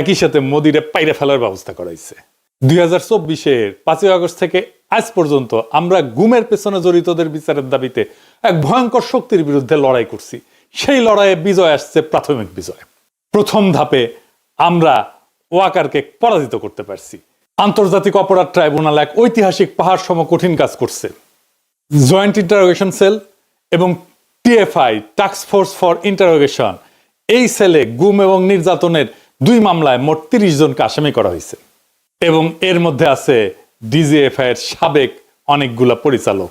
একই সাথে মোদিরে পাইরে ফেলার ব্যবস্থা করাইছে। দুই হাজার চব্বিশের পাঁচই আগস্ট থেকে আজ পর্যন্ত আমরা গুমের পেছনে জড়িতদের বিচারের দাবিতে এক ভয়ঙ্কর শক্তির বিরুদ্ধে লড়াই করছি। সেই লড়াইয়ে বিজয় আসছে প্রাথমিক বিজয়। প্রথম ধাপে আমরা ওয়াকারকে পরাজিত করতে পারছি। আন্তর্জাতিক অপরাধ ট্রাইব্যুনাল এক ঐতিহাসিক পাহাড় সম কঠিন কাজ করছে। জয়েন্ট ইন্টারোগেশন সেল এবং TFI, task force for interrogation, এই সেলে গুম এবং নির্যাতনের দুই মামলায় মোট তিরিশ জনকে আসামি করা হয়েছে। এবং এর মধ্যে আছে ডিজিএফআই এর সাবেক অনেকগুলা পরিচালক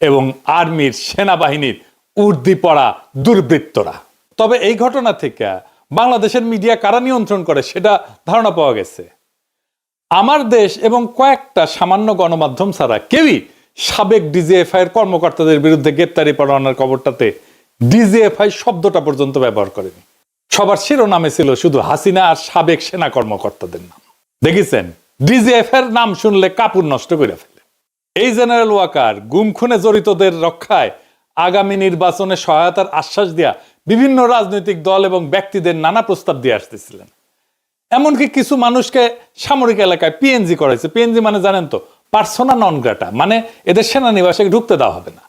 এবং আর্মির সেনাবাহিনীর উর্দি পড়া দুর্বৃত্তরা। তবে এই ঘটনা থেকে বাংলাদেশের মিডিয়া কারা নিয়ন্ত্রণ করে সেটা ধারণা পাওয়া গেছে। আমার দেশ এবং কয়েকটা সামান্য গণমাধ্যম ছাড়া কেউই সাবেক ডিজিএফআই এর কর্মকর্তাদের বিরুদ্ধে গ্রেপ্তারি পরোয়ানার খবরটাতে ডিজিএফআই শব্দটা পর্যন্ত ব্যবহার করেনি। সবার শিরোনামে ছিল শুধু হাসিনা আর সাবেক সেনা কর্মকর্তাদের নাম। দেখেছেন? ডিজিএফ এর নাম শুনলে কাপড় নষ্ট করে ফেলে। এই জেনারেল ওয়াকার গুম খুনে জড়িতদের রক্ষায় আগামী নির্বাচনে সহায়তার আশ্বাস দেয়া বিভিন্ন রাজনৈতিক দল এবং ব্যক্তিদের নানা প্রস্তাব দিয়ে আসতেছিলেন। এমনকি কিছু মানুষকে সামরিক এলাকায় পিএনজি করাইছে। পিএনজি মানে জানেন তো পার্সোনা নন গ্রাটা মানে এদের সেনানিবাসে ঢুকতে দেওয়া হবে না।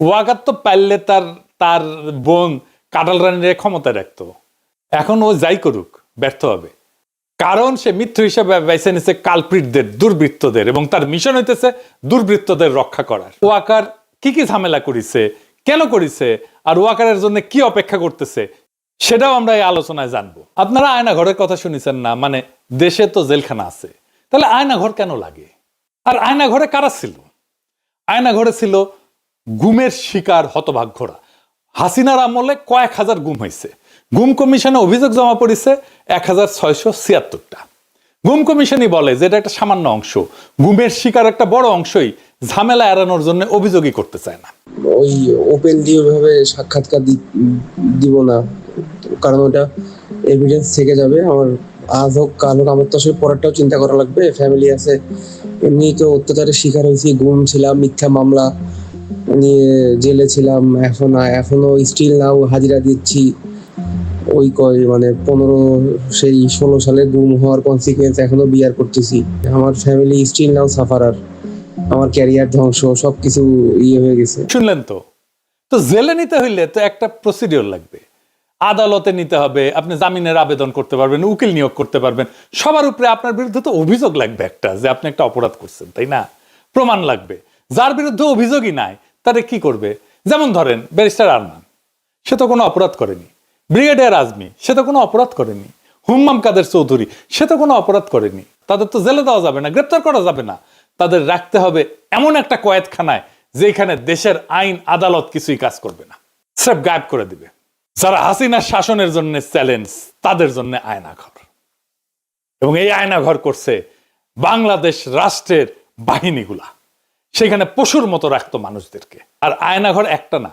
ওয়াকার তো পারলে তার তার বোন কাটাল রানীর ক্ষমতায় রাখতো। এখন ও যাই করুক, ব্যর্থ হবে। কারণ সে মৃত্যু হিসেবে বেছে নিছে কালপ্রিটদের দুর্বৃত্তদের এবং তার মিশন হইতেছে দুর্বৃত্তদের রক্ষা করার। ওয়াকার কি কি ঝামেলা করিছে, কেন করিছে, আর ওয়াকারের জন্য কি অপেক্ষা করতেছে, সেটাও আমরা এই আলোচনায় জানব। আপনারা আয়না ঘরের কথা শুনেছেন না মানে দেশে তো জেলখানা আছে। তাহলে আয়না ঘর কেন লাগে? আর আয়না ঘরে কারা ছিল? আয়না ঘরে ছিল গুমের শিকার হতভাগ্যরা। হাসিনার আমলে কয়েক হাজার গুম হয়েছে গুম কমিশনে অভিযোগ জমা পড়েছে এক হাজার ছয়শো ছিয়াত্তরটা। গুম কমিশনই বলে যে এটা একটা সামান্য অংশ। গুমের শিকার একটা বড় অংশই ঝামেলা এড়ানোর জন্য অভিযোগই করতে চায় না। ওই ওপেন দিয়ে ওইভাবে সাক্ষাৎকার দিব না। কারণ ওটা এভিডেন্স থেকে যাবে। আমার আজ হোক, কাল হোক, আমার তো আসলে পরেরটাও চিন্তা করা লাগবে। ফ্যামিলি আছে। এমনি তো অত্যাচারের শিকার হয়েছি, গুম ছিলাম, মিথ্যা মামলা নিয়ে জেলে ছিলাম, এখন, এখনও স্টিল নাও হাজিরা দিচ্ছি। ওই কয় মানে পনেরো সেই ষোলো সালে গুম হওয়ার কনসিকুয়েন্স এখনও বিয়ার করতেছি। আমার ফ্যামিলি স্টিল নাও সাফারার আমার ক্যারিয়ার ধ্বংস, সবকিছু ইয়ে হয়ে গেছে। শুনলেন তো? তো জেলে নিতে হইলে তো একটা প্রসিডিওর লাগবে। আদালতে নিতে হবে, আপনি জামিনের আবেদন করতে পারবেন, উকিল নিয়োগ করতে পারবেন। সবার উপরে আপনার বিরুদ্ধে তো অভিযোগ লাগবে একটা যে আপনি একটা অপরাধ করছেন, তাই না? প্রমাণ লাগবে। যার বিরুদ্ধে অভিযোগই নাই, তারে কি করবে? যেমন ধরেন, ব্যারিস্টার আরমান, সে তো কোনো অপরাধ করেনি। ব্রিগেডিয়ার আজমি, সে তো কোনো অপরাধ করেনি। হুম্মাম কাদের চৌধুরী, সে তো কোনো অপরাধ করেনি। তাদের তো জেলে দেওয়া যাবে না, গ্রেপ্তার করা যাবে না। তাদের রাখতে হবে এমন একটা কয়েদখানায় যেখানে দেশের আইন, আদালত কিছুই কাজ করবে না। স্রেফ গায়েব করে দিবে। যারা হাসিনার শাসনের জন্য চ্যালেঞ্জ, তাদের জন্য আয়না ঘর এবং এই আয়না ঘর করছে বাংলাদেশ রাষ্ট্রের বাহিনীগুলা। সেখানে পশুর মতো রাখতো মানুষদেরকে। আর আয়নাঘর একটা না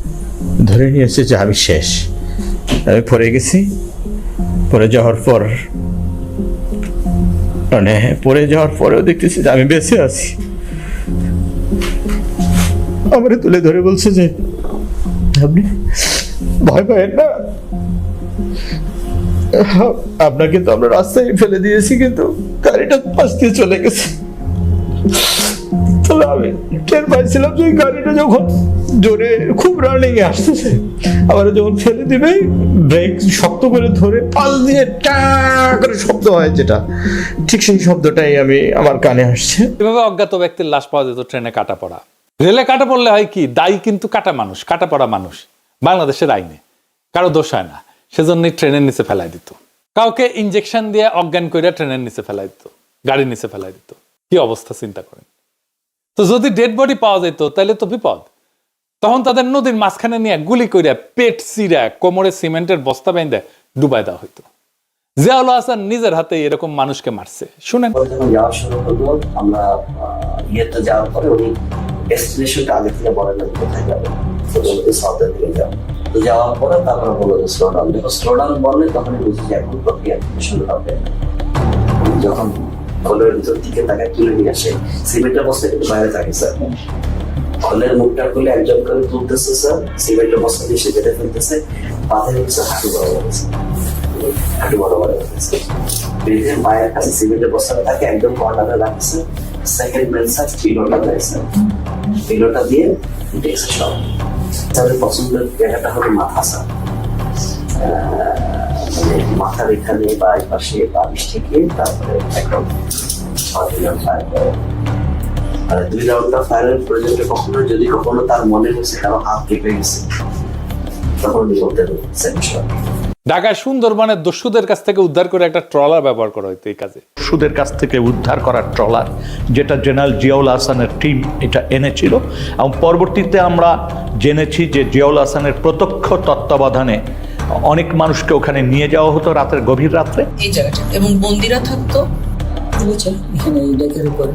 ধরে নিয়েছি যে আমি শেষ। আমি পড়ে গেছি। পড়ে যাওয়ার পর মানে পড়ে যাওয়ার পরেও দেখতেছি যে আমি বেঁচে আছি। আমারে তুলে ধরে বলছে যে, আপনি ভয় পাবেন না। আপনাকে তো আমরা রাস্তায় ফেলে দিয়েছি, কিন্তু গাড়িটা পাশ দিয়ে চলে গেছে। টের পাইছিলাম যে গাড়িটা যখন জোরে খুব রানিং এ আসতেছে আবার যখন ফেলে দিবে ব্রেক শক্ত করে ধরে পাশ দিয়ে করে শব্দ হয় যেটা। ঠিক সেই শব্দটাই আমি আমার কানে আসছে। এভাবে অজ্ঞাত ব্যক্তির লাশ পাওয়া যেত ট্রেনে কাটা পড়া। রেলে কাটা পড়লে হয় কি, দায়ী কিন্তু কাটা মানুষ, কাটা পড়া মানুষ। বাংলাদেশের আইনে। কারও দোষ হয় না, সেজন্যই ট্রেনের নিচে ফেলাই দিত। কাউকে ইঞ্জেকশন দিয়ে অজ্ঞান করে ট্রেনের নিচে ফেলাই দিত, গাড়ির নিচে ফেলাই দিত। কি অবস্থা, চিন্তা করেন। তো যদি ডেড বডি পাওয়া যেত, তাহলে তো বিপদ। তখন তাদের নদীর মাঝখানে নিয়ে গুলি করে পেট চিরা কোমরে সিমেন্টের বস্তা বেঁধে ডুবাই দেওয়া হইতো। জিয়াউল হাসান নিজের হাতে এরকম মানুষকে মারছে। শুনেন। যখন খোলের ভিতর দিকে তাকে তুলে নিয়ে আসে। সিমেন্টের বস্তা কিন্তু বাইরে থাকে, স্যার। খোলের মুখটা খুলে একজন করে তুলতেছে, স্যার। সিমেন্টের বস্তা দিয়ে সে কেটে ফেলতেছে। পাথরে কিছু হাঁটু বড় গেছে হাঁটু বড় বড় গেছে ব্রিজের পায়ের কাছে সিমেন্টের বস্তাটা তাকে একদম কর্নারে রাখছে। সেকেন্ড স্যার দেয়, স্যার। দিয়ে ডেস্ক সব। তাদের পছন্দের জায়গাটা হলো মাথা, স্যার। মাথার এখানে বা এই পাশে বালিশ থেকে তারপরে একদম রাউন্ড আর দুই ফায়ারের কখনো যদি কখনো তার মনে হয়েছে কারও হাত কেঁপে গেছে তখন সেন্সার সুন্দরবনের দস্যুদের কাছ থেকে উদ্ধার করে একটা ট্রলার ব্যবহার করা হতো এই কাজে। সুদের কাছ থেকে উদ্ধার করার ট্রলার যেটা জেনারেল জিয়াউল হাসানের টিম এটা এনেছিল। এবং পরবর্তীতে আমরা জেনেছি যে জিয়াউল হাসানের প্রত্যক্ষ তত্ত্বাবধানে অনেক মানুষকে ওখানে নিয়ে যাওয়া হতো রাতের গভীর রাত্রে। এই জায়গাটা। এবং বন্দিরা থাকতো বুঝছেন এখানে ডেকের উপরে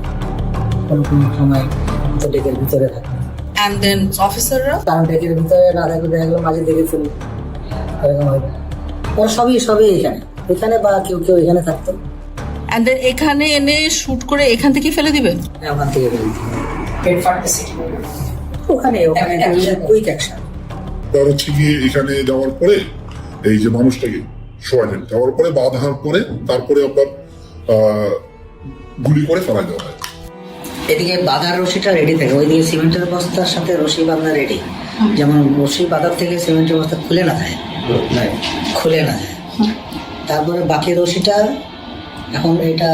কোনো কোনো সময় ডেকের ভিতরে অ্যান্ড দেন অফিসাররা কারণ ডেকের ভিতরে না থাকলে দেখা গেলো মাঝে দেখে ফেলি এরকম হবে ওরা সবই সবই এখানে। এখানে বা কেউ কেউ এখানে থাকতো। অ্যান্ড দেন এখানে এনে শুট করে এখান থেকে ফেলে দিবে? ওখান থেকে ফেলি ওখানে ওখানে কুইক অ্যাকশন তার হচ্ছে গিয়ে এখানে যাওয়ার পরে এই যে মানুষটাকে শোয়ালেন যাওয়ার পরে বাঁধার পরে তারপরে আপনার আহ, গুলি করে ফেলা দেওয়া হয়। এদিকে বাঁধার রশিটা রেডি থাকে। ওইদিকে সিমেন্টের বস্তার সাথে রশি বাঁধা রেডি যেমন রশি বাঁধার থেকে সিমেন্টের বস্তা খুলে না যায়। খুলে না যায়। তারপরে বাকি রশিটা এখন এটা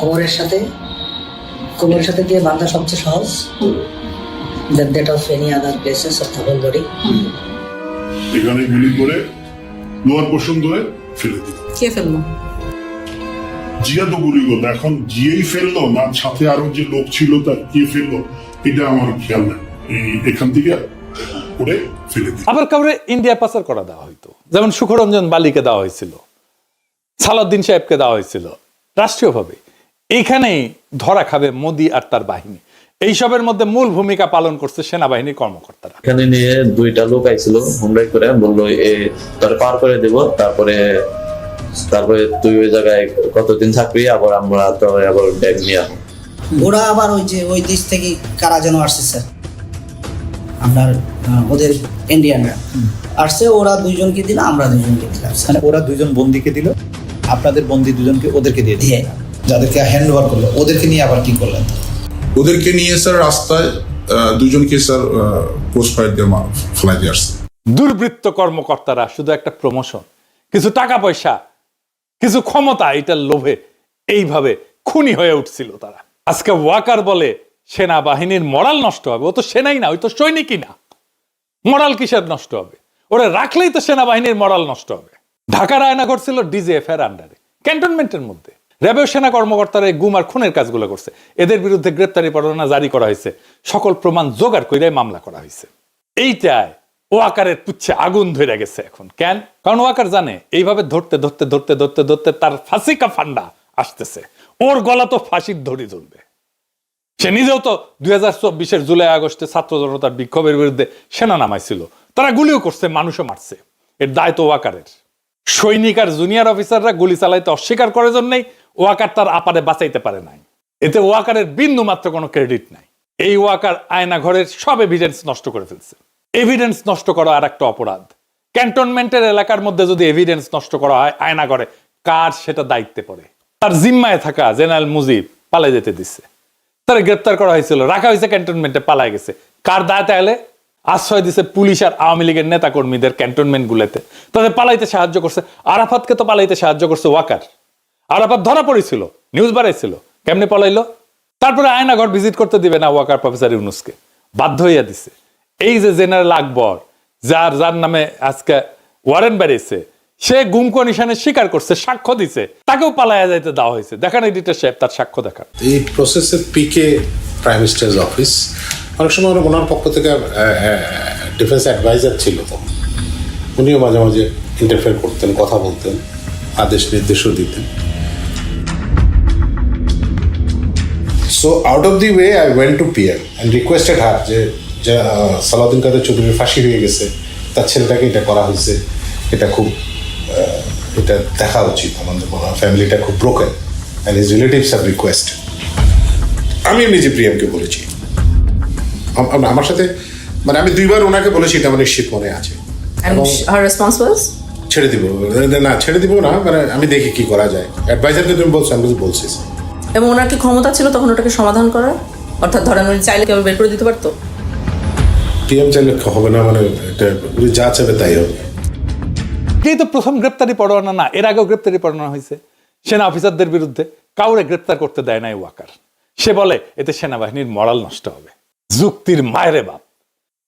কোমরের সাথে কোমরের সাথে দিয়ে বাঁধা সবচেয়ে সহজ। That that of any other places of whole body এখানে গুলি করে পোর্শন ধরে ফেলে দিল কে ফেলল? জিয়া তো এখন জিয়েই ফেলল না সাথে আরও যে লোক ছিল তার কে ফেলল এটা আমার খেয়াল নেই। এখান থেকে করে ফেলে দিল আবার কাউরে ইন্ডিয়া পাচার করা দেওয়া হইতো। যেমন সুখরঞ্জন বালিকে দেওয়া হয়েছিল সালাউদ্দিন সাহেবকে দেওয়া হয়েছিল রাষ্ট্রীয়ভাবে। এইখানেই ধরা খাবে মোদি আর তার বাহিনী। এইসবের মধ্যে মূল ভূমিকা পালন করছে সেনাবাহিনী কর্মকর্তারা। এখানে নিয়ে দুইটা লোক আইছিল হুন্ডাই করে বলল এ তোরে পার করে দেব তারপরে তারপরে তুই ওই জায়গায় কতদিন থাকবি আবার আমরা তোর আবার ব্যাগ নিয়ে আসব ওরা আবার ওই যে ওই দেশ থেকে কারা যেন আসছে স্যার? আপনার আহ, ওদের ইন্ডিয়ানরা আসছে ওরা দুইজনকে দিল আমরা দুইজনকে দিলাম মানে ওরা দুজন বন্দিকে দিল আপনাদের বন্দি দুজনকে ওদেরকে দিয়ে দিয়ে যাদেরকে হ্যান্ড ওভার করল ওদেরকে নিয়ে আবার কি করলেন? ওদেরকে নিয়ে স্যার রাস্তায় দুজনকে স্যার পোস্ট ফায়ার দিয়ে ফেলাই দিয়ে আসছে। দুর্বৃত্ত কর্মকর্তারা, শুধু একটা প্রমোশন কিছু টাকা পয়সা, কিছু ক্ষমতা, এটার লোভে এইভাবে খুনি হয়ে উঠছিল তারা। আজকে ওয়াকার বলে, সেনাবাহিনীর মরাল নষ্ট হবে। ও তো সেনাই না, ওই তো সৈনিকই না। মরাল কিসের নষ্ট হবে? ওরা রাখলেই তো সেনাবাহিনীর মরাল নষ্ট হবে। ঢাকার আয়নাঘর ছিল ডিজিএফ এর আন্ডারে ক্যান্টনমেন্টের মধ্যে। র্যাবেও সেনা কর্মকর্তারা গুম আর খুনের কাজগুলো করছে। এদের বিরুদ্ধে গ্রেপ্তারি পরোয়ানা জারি করা হয়েছে। সকল প্রমাণ জোগাড় করে মামলা করা হয়েছে। এইটায় ওয়াকারের পুচ্ছে আগুন ধরে গেছে এখন। কেন? কারণ ওয়াকার জানে, এইভাবে ধরতে ধরতে ধরতে ধরতে ধরতে তার ফাঁসিকা ফান্ডা আসতেছে। ওর গলা তো ফাঁসির ধরি চলবে সে নিজেও তো দুই হাজার চব্বিশের জুলাই আগস্টে ছাত্র জনতার বিক্ষোভের বিরুদ্ধে সেনা নামাইছিল। তারা গুলিও করছে, মানুষও মারছে। এর দায় তো ওয়াকারের। সৈনিক আর জুনিয়র অফিসাররা গুলি চালাইতে অস্বীকার করার জন্যই ওয়াকার তার আপারে বাঁচাইতে পারে নাই। এতে ওয়াকারের বিন্দু মাত্র কোনো ক্রেডিট নাই। এই ওয়াকার আয়না ঘরের সব এভিডেন্স নষ্ট করে ফেলছে। এভিডেন্স নষ্ট করা আর একটা অপরাধ। ক্যান্টনমেন্টের এলাকার মধ্যে যদি এভিডেন্স নষ্ট করা হয় আয়না ঘরে কার সেটা দায়িত্বে পড়ে? তার জিম্মায় থাকা জেনারেল মুজিব পালাই যেতে দিচ্ছে তারা গ্রেপ্তার করা হয়েছিল, রাখা হয়েছে ক্যান্টনমেন্টে, পালাই গেছে। কার দায় তাহলে আশ্রয় দিছে পুলিশ আর আওয়ামী লীগের নেতা কর্মীদের ক্যান্টনমেন্ট গুলোতে তাদের পালাইতে সাহায্য করছে। আরাফাতকে তো পালাইতে সাহায্য করছে ওয়াকার। আরাফাত ধরা পড়েছিল নিউজ বাড়াইছিল, কেমনে পলাইলো? তারপরে আয়নাঘর ভিজিট করতে দিবে না ওয়াকার প্রফেসর ইউনুসকে। বাধ্য হইয়া দিছে। এই যে জেনারেল আকবর, যার যার নামে আজকে ওয়ারেন বেরিয়েছে, সে গুম কমিশনে স্বীকার করছে, সাক্ষ্য দিছে। তাকেও পালাইয়া যাইতে দেওয়া হয়েছে। দেখান এডিটর সাহেব তার সাক্ষ্য দেখা এই প্রসেসের পিকে প্রাইম মিনিস্টার্স অফিস অনেক সময় ওনার পক্ষ থেকে ডিফেন্স অ্যাডভাইজার ছিল তো। উনিও মাঝে মাঝে ইন্টারফেয়ার করতেন, কথা বলতেন আদেশ নির্দেশও দিতেন। So out of the way I went to PM and requested her যে সালাউদ্দিন কাদের চৌধুরীর ফাঁসি হয়ে গেছে তার ছেলেটাকে এটা করা হয়েছে এটা খুব এটা দেখা উচিত আমাদের ফ্যামিলিটা খুব broken and his relatives have request আমি নিজে প্রিয়ামকে বলেছি। আম- আম- আমার সাথে মানে আমি দুইবার ওনাকে বলেছি এটা আমার নিশ্চিত মনে আছে। ছেড়ে দিব না ছেড়ে দিব না মানে আমি দেখি কি করা যায়। অ্যাডভাইজারকে তুমি বলছো আমি বলছি বলছিস এবং ওনার কি ক্ষমতা ছিল তখন ওটাকে সমাধান করার? অর্থাৎ ধরেন উনি চাইলে কেউ বের করে দিতে পারতো? পিএম চাইলে হবে না মানে এটা উনি যা চাবে তাই হবে। এই তো প্রথম গ্রেপ্তারি পরোয়ানা না এর আগেও গ্রেপ্তারি পরোয়ানা হয়েছে। সেনা অফিসারদের বিরুদ্ধে কাউরে গ্রেপ্তার করতে দেয় নাই ওয়াকার। সে বলে এতে সেনাবাহিনীর মরাল নষ্ট হবে। যুক্তির মায়েরে বাপ।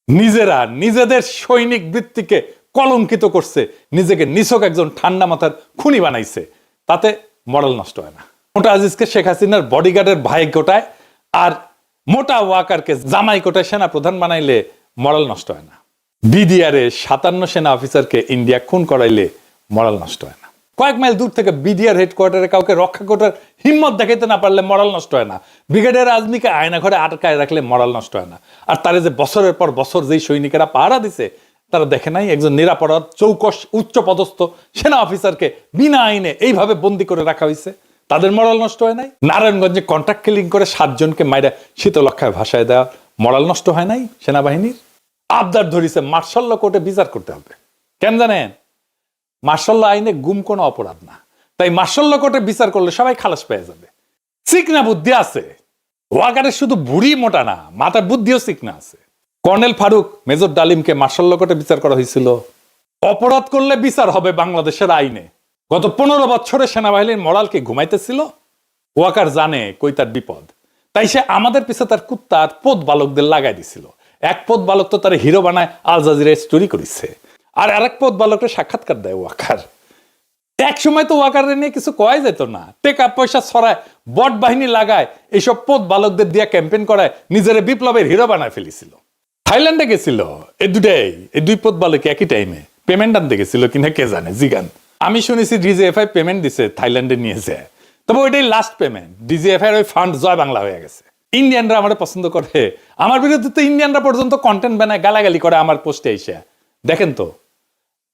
নিজেরা নিজেদের সৈনিক বৃত্তিকে কলঙ্কিত করছে নিজেকে নিছক একজন ঠান্ডা মাথার খুনি বানাইছে। তাতে মরাল নষ্ট হয় না। মোটা আজিজকে শেখ হাসিনার বডিগার্ডের ভাই গোটায় আর মোটা ওয়াকারকে জামাই কোটায় সেনা প্রধান বানাইলে মরাল নষ্ট হয় না। বিডিআরে সাতান্ন সেনা অফিসারকে ইন্ডিয়া খুন করাইলে মরাল নষ্ট হয় না। কয়েক মাইল দূর থেকে বিডিআর হেডকোয়ার্টারে কাউকে রক্ষা করার হিম্মত দেখাইতে না পারলে মরাল নষ্ট হয় না। ব্রিগেডিয়ার আজমিকে আয়না ঘরে আটকায় রাখলে মরাল নষ্ট হয় না। আর তারে যে বছরের পর বছর যেই সৈনিকেরা পাহারা দিছে, তারা দেখে নাই একজন নিরাপরাধ, চৌকস উচ্চ পদস্থ সেনা অফিসারকে বিনা আইনে এইভাবে বন্দি করে রাখা হয়েছে তাদের মরাল নষ্ট হয় নাই? নারায়ণগঞ্জে কন্ট্রাক্ট কিলিং করে সাতজনকে মাইরা শীতলক্ষায় ভাষায় দেওয়া মরাল নষ্ট হয় নাই সেনাবাহিনীর? আবদার ধরিছে মার্শাল্লা কোর্টে বিচার করতে হবে। কেন জানেন? মার্শাল্লা আইনে গুম কোনো অপরাধ না। তাই মার্শাল্লা কোর্টে বিচার করলে সবাই খালাস পেয়ে যাবে। চিকনা বুদ্ধি আছে। ওয়াকারের শুধু বুড়ি মোটা না মাথার বুদ্ধিও চিকনা আছে। কর্নেল ফারুক, মেজর ডালিমকে মার্শাল্লা কোর্টে বিচার করা হয়েছিল। অপরাধ করলে বিচার হবে বাংলাদেশের আইনে। গত পনেরো বছরে সেনাবাহিনীর মরালকে ঘুমাইতেছিল। ওয়াকার জানে কই তার বিপদ। তাই সে আমাদের পিছে তার কুত্তা আর পোত বালকদের লাগাই দিছিল। এক পোত বালক তো তার হিরো বানায় আল জাজিরায় স্টোরি করেছে। আর আরেক পোত বালকের সাক্ষাৎকার দেয় ওয়াকার। এক সময় তো ওয়াকারে নিয়ে কিছু কয় যেত না। টেকা পয়সা ছড়ায়, বট বাহিনী লাগায় এইসব পোত বালকদের দিয়া ক্যাম্পেন করায় নিজের বিপ্লবের হিরো বানায় ফেলেছিল। থাইল্যান্ডে গেছিল। এই দুটাই এই দুই পোত বালক একই টাইমে পেমেন্ট আনতে গেছিল কিনা কে জানে, জিগান। আমি শুনেছি ডিজিএফআই পেমেন্ট দিছে, থাইল্যান্ডে নিয়েছে তবে ওইটাই লাস্ট পেমেন্ট ডিজিএফআই ওই ফান্ড জয় বাংলা হয়ে গেছে। ইন্ডিয়ানরা আমার পছন্দ করে। আমার বিরুদ্ধে তো ইন্ডিয়ানরা পর্যন্ত কন্টেন্ট বানায়, গালাগালি করে আমার পোস্টে এসে। দেখেন তো,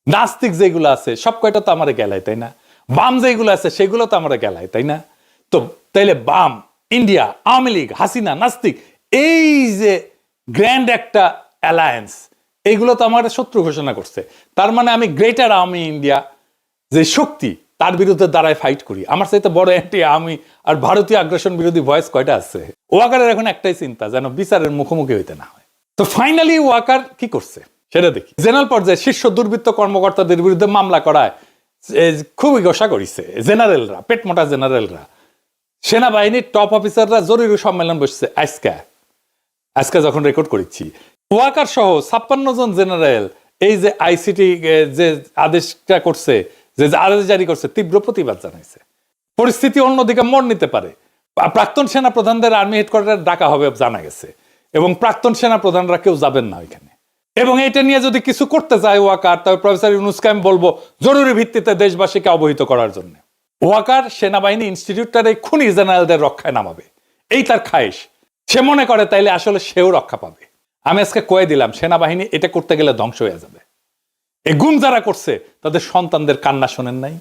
নাস্তিক যেগুলো আছে, সব কয়টা তো আমার গেলায়, তাই না? বাম যেগুলো আছে, সেগুলো তো আমার গেলায়, তাই না? তো, তাইলে বাম ইন্ডিয়া আওয়ামী লীগ, হাসিনা, নাস্তিক, এই যে গ্র্যান্ড একটা অ্যালায়েন্স এইগুলো তো আমার শত্রু ঘোষণা করছে। তার মানে আমি গ্রেটার আওয়ামী ইন্ডিয়া যে শক্তি তার বিরুদ্ধে দাঁড়ায় ফাইট করি। আমার সাথে বড় অ্যান্টি আমি আর ভারতীয় আগ্রাসন বিরোধী ভয়েস কয়টা আছে? ওয়াকারের এখন একটাই চিন্তা, যেন বিচারের মুখোমুখি হইতে না হয়। তো ফাইনালি ওয়াকার কি করছে? সেটা দেখি। জেনারেল পর্যায়ে শীর্ষ দুর্বৃত্ত কর্মকর্তাদের বিরুদ্ধে মামলা করায় খুবই গোসা করিছে। জেনারেলরা পেটমোটা জেনারেলরা সেনাবাহিনীর টপ অফিসাররা জরুরি সম্মেলন বসছে আজকে। আজকে যখন রেকর্ড করেছি। ওয়াকার সহ ছাপ্পান্ন জন জেনারেল এই যে আইসিটি যে আদেশটা করছে যে আদেশ জারি করছে, তীব্র প্রতিবাদ জানাইছে। পরিস্থিতি অন্যদিকে মোড় নিতে পারে। প্রাক্তন সেনা প্রধানদের আর্মি হেডকোয়ার্টার ডাকা হবে জানা গেছে। এবং প্রাক্তন সেনা প্রধানরা কেউ যাবেন না ওইখানে। এবং এটা নিয়ে যদি কিছু করতে চায় ওয়াকার, তবে প্রফেসর ইউনুসকে আমি বলব, জরুরি ভিত্তিতে দেশবাসীকে অবহিত করার জন্য। ওয়াকার সেনাবাহিনী ইনস্টিটিউটটার এই খুনি জেনারেলদের রক্ষায় নামাবে। এই তার খায়েশ। সে মনে করে তাইলে আসলে সেও রক্ষা পাবে। আমি আজকে কয়ে দিলাম, সেনাবাহিনী এটা করতে গেলে ধ্বংস হয়ে যাবে। এই গুম যারা করছে তাদের সন্তানদের কান্না শোনেন নাই।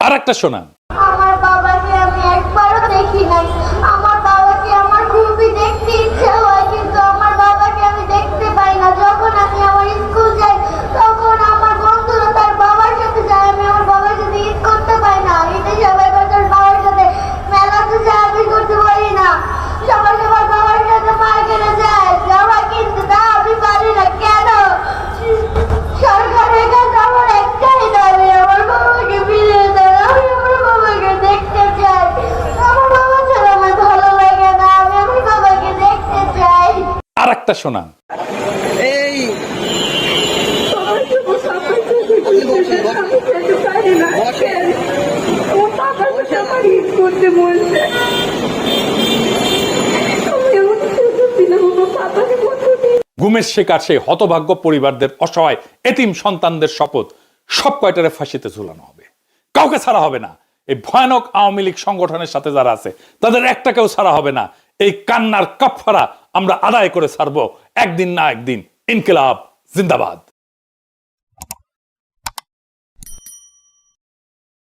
আর একটা শোনান। আমার বাবাকে আমি একবারও দেখি নাই আমার বাবাকে আমার খুবই দেখতে ইচ্ছা হয় কিন্তু আমার বাবাকে আমি দেখতে পাই না যখন আমি আমার স্কুল যাই তখন আমার বন্ধুরা তার বাবার সাথে যায় আমি আমার বাবার সাথে ঈদ করতে পারি না ঈদে সবাই তার বাবার সাথে মেলাতে যায় আমি করতে পারি না সবাই সবার বাবার সাথে মার্কেটে যায় জামা কিনতে তা আমি পারি না কেন সরকারের কাছে আমার একটাই দাবি আমার বাবাকে ফিরিয়ে দেন আমি আমার বাবাকে দেখতে চাই আমার বাবা ছাড়া আমার ভালো লাগে না আমি আমার বাবাকে দেখতে চাই একটা শোনান। গুমের শিকার সেই হতভাগ্য পরিবারদের অসহায় এতিম সন্তানদের শপথ সব কয়টারে ফাঁসিতে ঝুলানো হবে? কাউকে ছাড়া হবে না। এই ভয়ানক আওয়ামী লীগ সংগঠনের সাথে যারা আছে তাদের একটাকেও ছাড়া হবে না। এই কান্নার কাপফারা আমরা আদায় করে ছাড়বো। একদিন না একদিন ইনকিলাব জিন্দাবাদ।